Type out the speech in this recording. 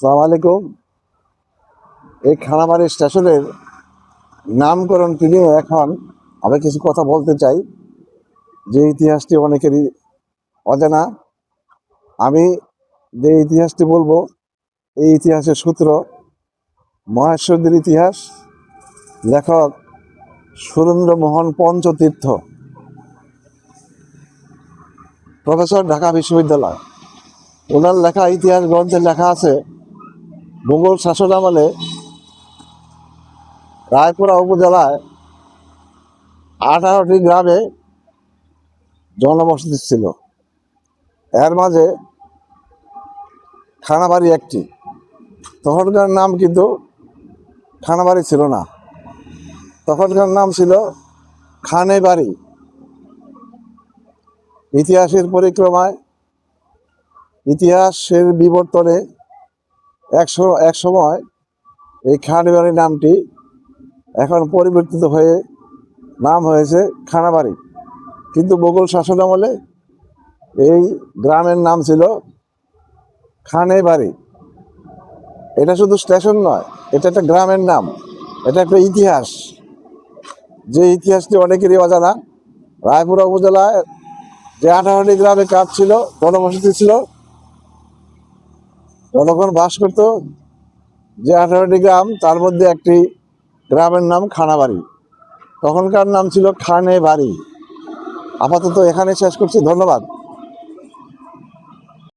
সালাম আলাইকুম। এই খানাবাড়ি স্টেশনের নামকরণ নিয়ে এখন, আমি কিছু কথা বলতে চাই। যে ইতিহাসটি অনেকেরই অজানা। আমি যে ইতিহাসটি বলব, এই ইতিহাসের সূত্র মহেশ্বরীর ইতিহাস, লেখক সুরেন্দ্রমোহন পঞ্চতীর্থ। প্রফেসর ঢাকা বিশ্ববিদ্যালয়। ওনার লেখা ইতিহাস গ্রন্থে লেখা আছে মোগল শাসন আমলে রায়পুরা উপজেলায় আঠারোটি গ্রামে জনবসতি ছিল। এর মাঝে খানাবাড়ি একটি। তখনকার নাম কিন্তু খানাবাড়ি ছিল না। তখনকার নাম ছিল খানে বাড়ি ইতিহাসের পরিক্রমায় ইতিহাসের বিবর্তনে একশো এক সময় এই খানবাড়ি নামটি এখন পরিবর্তিত হয়ে নাম হয়েছে খানাবাড়ি। কিন্তু মোগল শাসন আমলে এই গ্রামের নাম ছিল খানে বাড়ি এটা শুধু স্টেশন নয়, এটা একটা গ্রামের নাম, এটা একটা ইতিহাস। যে ইতিহাসটি অনেকেরই অজানা। রায়পুরা উপজেলায় যে আঠারোটি গ্রামে কাজ ছিল জনবসতি ছিল জনগণ বাস করত। যে আঠারোটি গ্রাম, তার মধ্যে একটি গ্রামের নাম খানাবাড়ি। তখনকার নাম ছিল খানে বাড়ি আপাতত এখানে শেষ করছি। ধন্যবাদ।